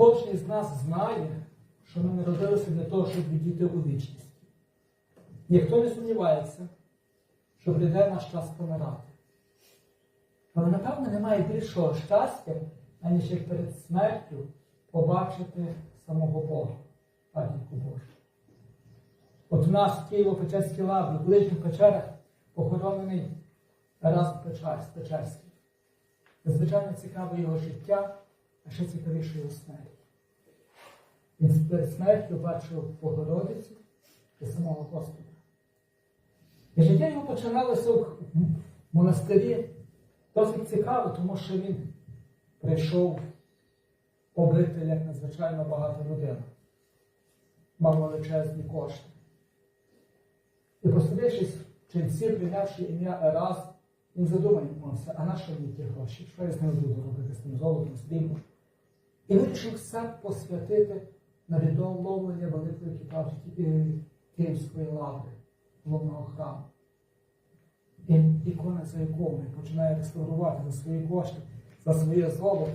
Кожен з нас знає, що ми народилися для того, щоб відійти у вічність. Ніхто не сумнівається, що прийде наш час помирати. Але, напевно, немає більшого щастя, аніж як перед смертю побачити самого Бога, пам'ятку Божу. От у нас в Києво-Печерській лаврі, в ближніх печерах похоронений Тарас Печерський. Надзвичайно цікаве його життя, а ще цікавіше його смерть. Він перед смертю бачив Богородицю і самого Господа. І життя його починалося в монастирі досить цікаво, тому що він прийшов побити як надзвичайно багато людей, мав величезні кошти. І посадившись в ченці, прийнявши ім'я Ерас, він задумався, а на що мені ті гроші? Що я з ними буду робити з тим золотом, сріблом? І вирішив все посвятити на відновлення Великої Китайської е, Київської лаври, головного храму. І ікона за іконою починає реставрувати за свої кошти, за своє золото.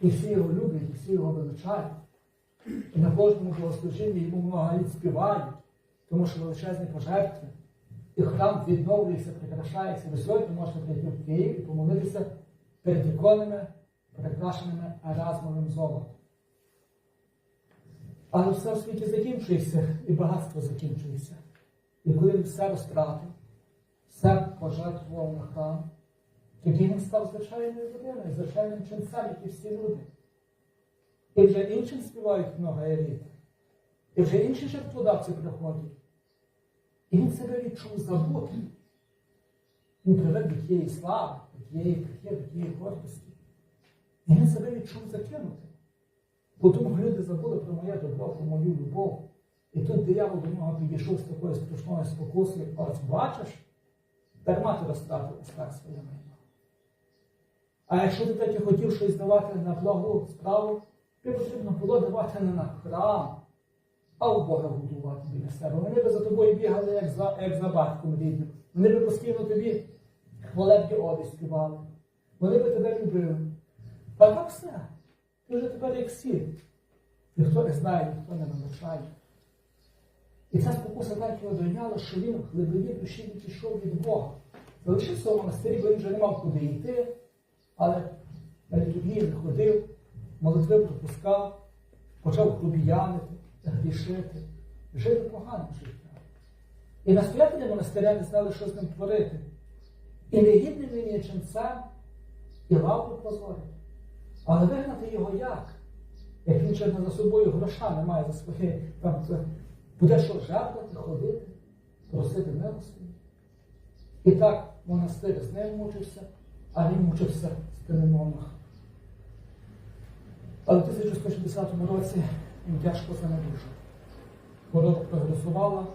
І всі його люблять, і всі його величають. І на кожному богослужінні йому много літ співають, тому що величезні пожертви. І храм відновлюється, прикрашається. Ви сьогодні можете прийти в Київ і помолитися перед іконами, прикрашеними еразмовим золотом. Але все в світі закінчується, і багатство закінчується. І коли він все розтратив, все пожертвував на храм, тоді він став звичайною людиною, звичайним ченцем, як і всі люди. І вже іншим співають много еліти. І вже інші жертводавці приходять. І він себе відчув забутим. Він привик до тієї слави, до тієї крихи, до тієї гордості. І він себе відчув закинутим. Бо тому люди забули про моє добро, про мою любов. І тут диявол до нього підійшов з такою страшною спокусою, ось бачиш, дарма ти розтратив так своє майно. А якщо ти таки хотів щось давати на благу справу, тобі потрібно було давати не на храм, а у Бога будувати біля себе. Вони би за тобою бігали, як за, як за батьком рідним. Вони би постійно тобі хвалебні оди співали. Вони би тебе любили. А так все. Ти вже тепер як всі. Ніхто не знає, ніхто не навчає. І ця спокуса так його дойняла, що він в глибині душі відійшов від Бога. Залишився в монастирі, бо він вже не мав куди йти, але на літургії не ходив, молитви пропускав, почав грубіянити, грішити, жив поганим життям. І настоятелі монастиря не знали, що з ним творити. І негідним він є ченцем, і лавру позорить. Але вигнати його як? Як він ще за собою гроша не має за своє, там, це, буде що жертвувати, ходити, просити милості. І так монастир з ним мучився, а він мучився з тими. Але в 1160 році він тяжко занедужав. Хвороба прогресувала,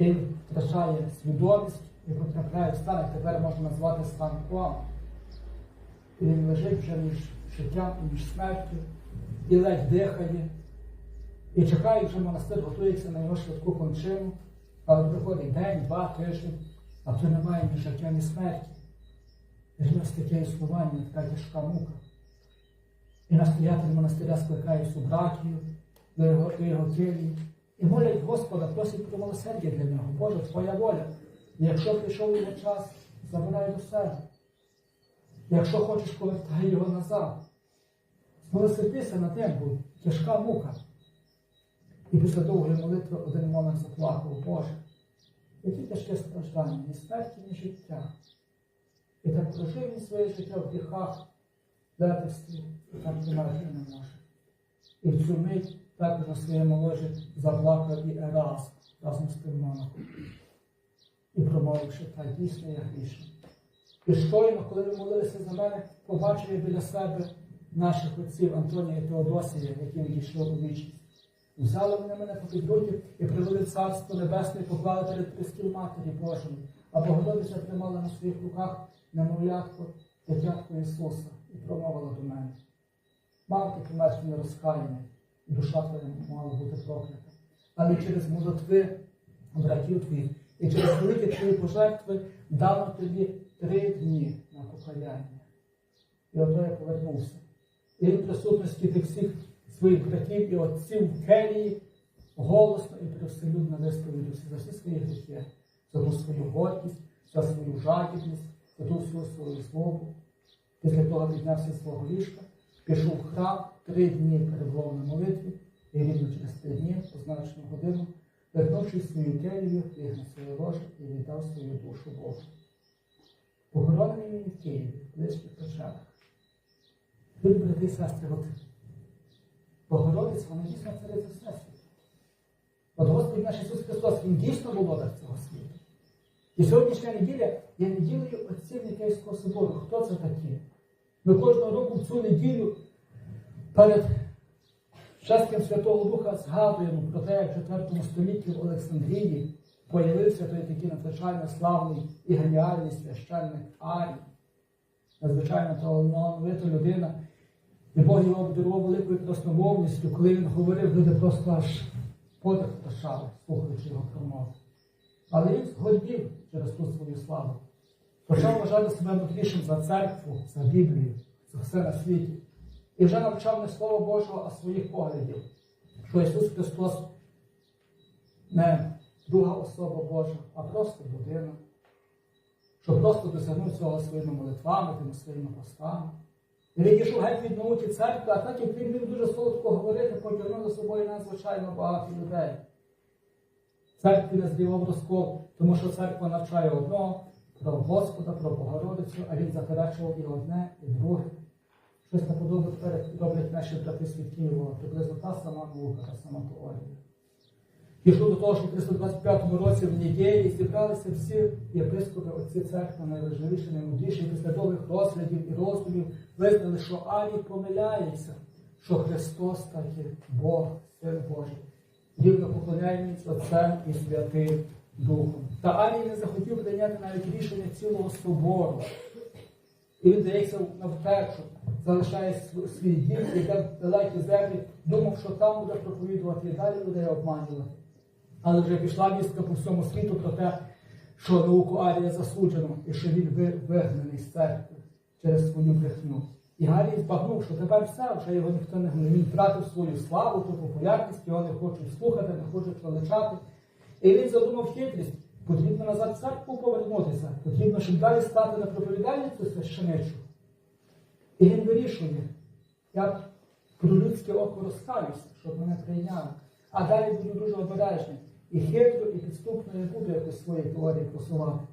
він втрачає свідомість і потрапляє в стан, як тепер можна назвати стан коами. І він лежить вже між життям між смертю, і ледь дихає. І чекає, вже монастир готується на його швидку кончину, але приходить день, два, тиждень, а то немає ні життя, ні смерті. І ж нас таке існування, така тяжка мука. І настоятель монастиря скликає субракію до його, до його келії і молять Господа, просить про милосердя для нього. Боже, Твоя воля. І якщо прийшов його час, забирай до себе. Якщо хочеш, повертай його назад. Змилосердися на бо тяжка мука. І після довгої молитви один монах заплакав, Боже, які тяжке страждання, ні смерті, ні життя. І так прожив він своє життя в гріхах, летості, і так померти не може. І в цю мить також на своєму ложі заплакав і Ерас разом з тим монахом. І промовивши, так дійсно я грішний. І щойно, коли ви молилися за мене, побачив я біля себе наших отців Антонія і Теодосія, які відійшли у вічність. Взяли вони мене по підруки і привели царство небесне і поклали перед престіл Матері Божої, а Богородиця тримала на своїх руках немовлятко, дитятко Ісуса, і промовила до мене. Мав ти померти не розкаяний, і душа твоя мала бути проклята. Але через молитви братів твоїх і через великі твої пожертви дано тобі три дні на покаяння. І ото я повернувся. І в присутності тих всіх своїх братів і отців в келії голосно і привселюдно висповідав за всі свої гріхи, за ту свою гордість, за свою жадібність, за ту всю свою злобу. Після того піднявся з свого ліжка, пішов в храм, три дні перебував на молитві, і рівно через три дні, позначену годину, вернувшись свою келію, ліг на своє ложе і віддав свою душу Богу. Похоронений в Києві, в близьких печерах. Люди, брати сестри, от Богородиця, вона дійсно цариця Всесвіту. От Господь наш Ісус Христос, Він дійсно володар цього світу. І сьогоднішня неділя є неділею отців Нікейського собору. Хто це такі? Ми кожного року в цю неділю перед щастям Святого Духа згадуємо про те, як в 4 столітті в Олександрії появився той такий надзвичайно славний і геніальний священник Арій. Надзвичайно талановита людина. І Бог його обдарував великою красномовністю, коли він говорив, люди просто аж подих втрачали, слухаючи його промову. Але він згодів через ту свою славу. Почав вважати себе мудрішим за церкву, за Біблію, за все на світі. І вже навчав не Слово Божого, а своїх поглядів, що Ісус Христос не друга особа Божа, а просто людина, що просто досягнув цього своїми молитвами, тими своїми постами. І відійшов геть від науки церкви, а так як він міг дуже солодко говорити, потягнув за собою надзвичайно багато людей. Церкві не здивав розкол, тому що церква навчає одного про Господа, про Богородицю, а він заперечував і одне, і друге. Щось наподобне тепер роблять наші брати свідки приблизно та сама наука, та сама теорія. Дійшло до того, що в 325 році в неділі зібралися всі єпископи, отці церкви, найважливіші, наймудріші, після довгих розглядів і роздумів визнали, що Арій помиляється, що Христос таки Бог, Син Божий, рівно поклоняємось Отцем і Святим Духом. Та Арій не захотів прийняти навіть рішення цілого собору. І він здається навтечу, залишає свій дім, йде в далекі землі, думав, що там буде проповідувати і далі людей обманювати. Але вже пішла вістка по всьому світу про те, що науку Арія засуджено і що він вигнаний з церкви через свою брехню. І Арій збагнув, що тепер все, вже його ніхто не гне. Він втратив свою славу, ту популярність, його не хочуть слухати, не хочуть величати. І він задумав хитрість. Потрібно назад в церкву повернутися, потрібно, щоб далі стати на проповідальницю священичу. І він вирішує, я про людське око розкаюся, щоб мене прийняли. А далі буду дуже обережний. І хитро, і підступно не буду якось свої теорії просувати.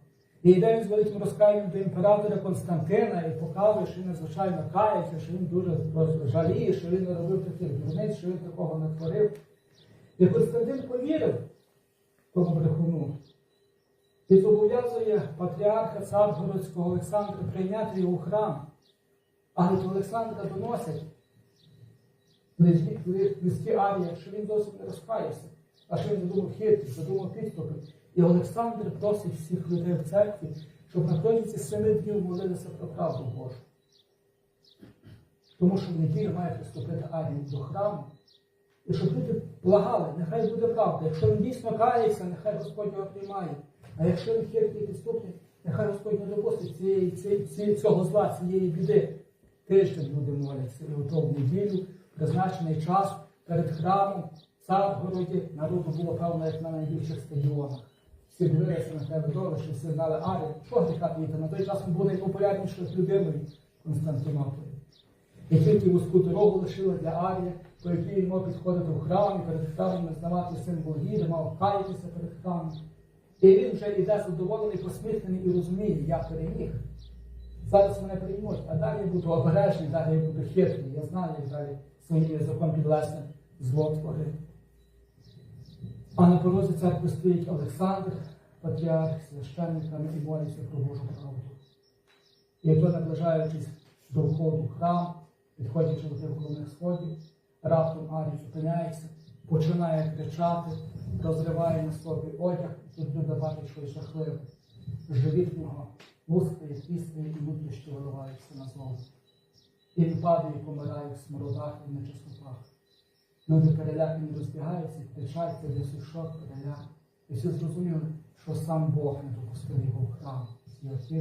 І йде він з великим розкаянням до імператора Константина і показує, що він надзвичайно кається, що він дуже жаліє, що він не робив таких дурниць, що він такого не творив. І Константин повірив тому брехуну. І зобов'язує патріарха Царгородського Олександра прийняти його у храм. Але до Олександра доносять листі Арія, що він зовсім не розкаявся, а він задумав хитрість, задумав підступи. І Олександр просить всіх людей в церкві, щоб на протязі семи днів молилися про правду Божу. Тому що в неділю має приступити Арій до храму. І щоб люди благали, нехай буде правда. Якщо він дійсно кається, нехай Господь його приймає. А якщо він хитрий і підступний, нехай Господь не допустить цієї, цієї, цього зла, цієї біди. Тиждень люди моляться і в неділю, призначений час перед храмом, в Царгороді, народу було певно, як на найбільших стадіонах. Всі дивилися на тебе що всі знали Арі. Що гріха таїти? На той час він був найпопулярнішою людиною Константинополі. І тільки вузьку дорогу лишили для Арія, по якій він мав підходити в храм, і перед храмом назнавати символ віри, мав каятися перед храмом. І він вже йде задоволений, посміхнений і розуміє, я переміг. Зараз мене приймуть, а далі я буду обережний, далі я буду хитрий. Я знаю, як далі своїм язиком підлесним зло творити. А на порозі церкви стоїть Олександр, патріарх, священниками і моляться про Божу правду. І то, наближаючись до входу в храм, підходячи до тих сходів, раптом Арій зупиняється, починає кричати, розриває на собі одяг, і тут люди бачать щось жахливе. Живіт в нього лускає, тріскає і внутрішні виливаються на зло. І він падає і помирає в смородах і на чесноках. Люди перелякані розбігаються, кричать, десь шок, переляк. І всі зрозуміли, що сам Бог не допустив його в храм з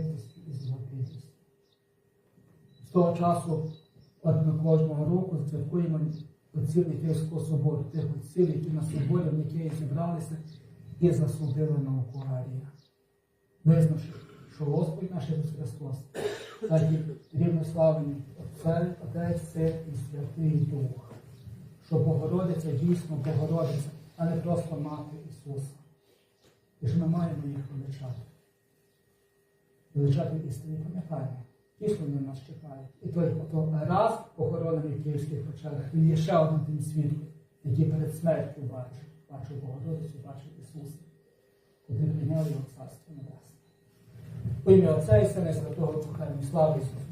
і з. З того часу От ми кожного року святкуємо отців Київського собору, тих отців, які на соборі, в якій зібралися і засудили науку Арія. Визнавши, що Господь наш Ісус Христос, так і рівнославний Отець, Син і Святий Дух, що Богородиця дійсно Богородиця, а не просто мати Ісуса. І що ми маємо їх величати. Величати істині пам'ятаємо. Дійсно вони нас чекають. І той, хто раз похоронений в київських печерах, він є ще один тим світлом, який перед смертю бачив. Бачив Богородицю, бачив Ісуса, котрі прийняли його царство небесне. У ім'я Отця і Сина Святого Духа, і слава Ісусу